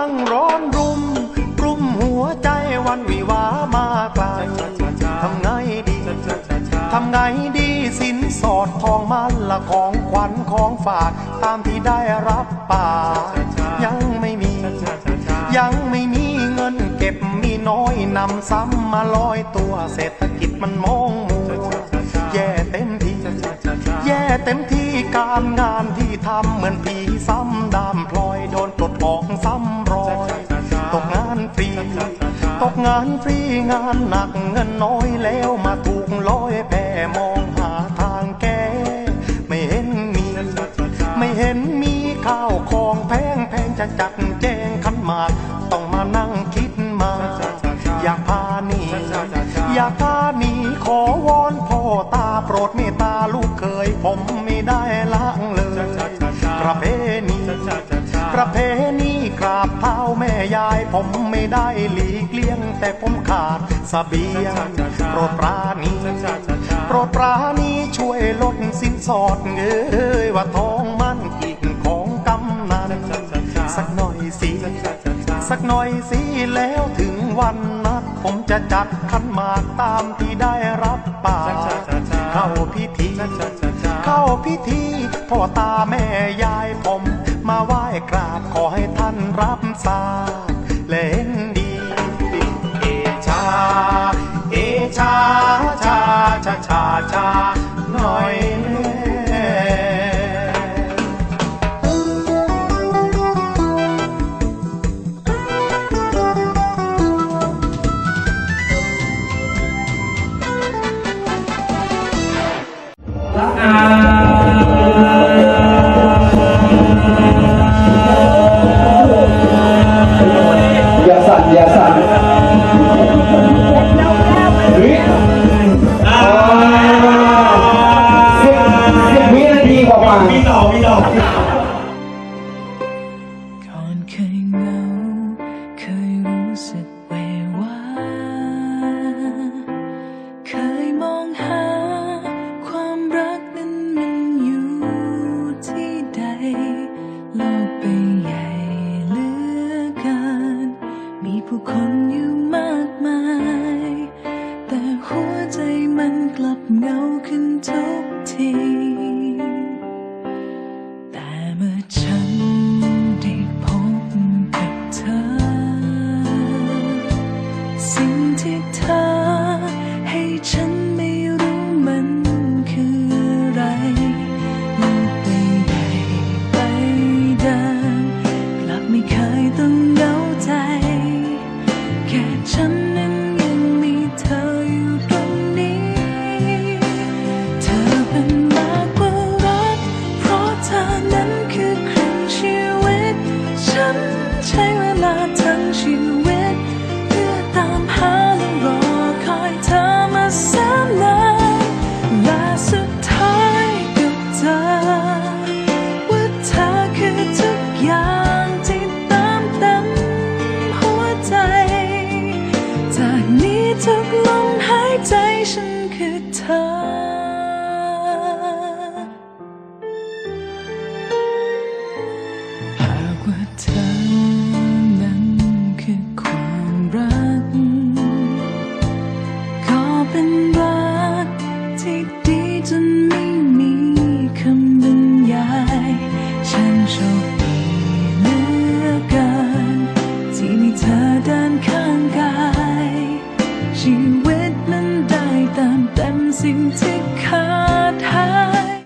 างร้อนรุมกลุ่มหัวใจวันวิวามาไกลทำไงดีทำไงดีสินสอดทองมันละของขวัญของฝาก ตามที่ได้รับปากยังไม่มี ยังไม่มีเงินเก็บมีน้อยนำซ้ำมาลอยตัวเศรษฐกิจมันมองมัวแย่เต็มที่ แย่เต็มที่การงานที่ทำเหมือนพี ตกงานฟรีงานหนักเงินน้อยแล้วมาถูกลอยแพมองหาทางแก้ ไม่เห็นมี ไม่เห็นมีข้าวของแพงแพงจะจัดแจงขันหมาก ต้องมานั่งคิดมา อยากพาหนีอยากพาหนีขอวอนพ่อตาโปรดเมตตาลูกเคยผมไม่ได้ละเลยประเพณีประเพณี ราบเท้าแม่ยายผมไม่ได้หลีกเลี่ยง แต่ผมขาดเสบียงโปรดปราณีโปรดปราณีช่วยลดสินสอดเงยว่าทองมันอีกของกำนันสักหน่อยสิสักหน่อยสิแล้วถึงวันนัดผมจะจัดขันหมากตามที่ได้รับปากเข้าพิธี เข้าพิธีพ่อตาแม่ยายผมมาไหว้กราบขอให้ ท่ ขึ้นทุกที แต่เมื่อฉันได้พบกับเธอ สิ่งที่เธอให้ฉันไม่รู้มันคืออะไรโลกใบใหญ่ใบเดิมกลับไม่เคยต้องเหงาใจ แค่ฉัน ฉันใช้เวลาทั้งชีวิตเพื่อตามหาและรอคอยเธอมาแสนนานและสุดท้ายก็เจอว่าเธอคือทุกอย่างที่เติมเต็มหัวใจ จากนี้ทุกลมหายใจฉันคือเธอ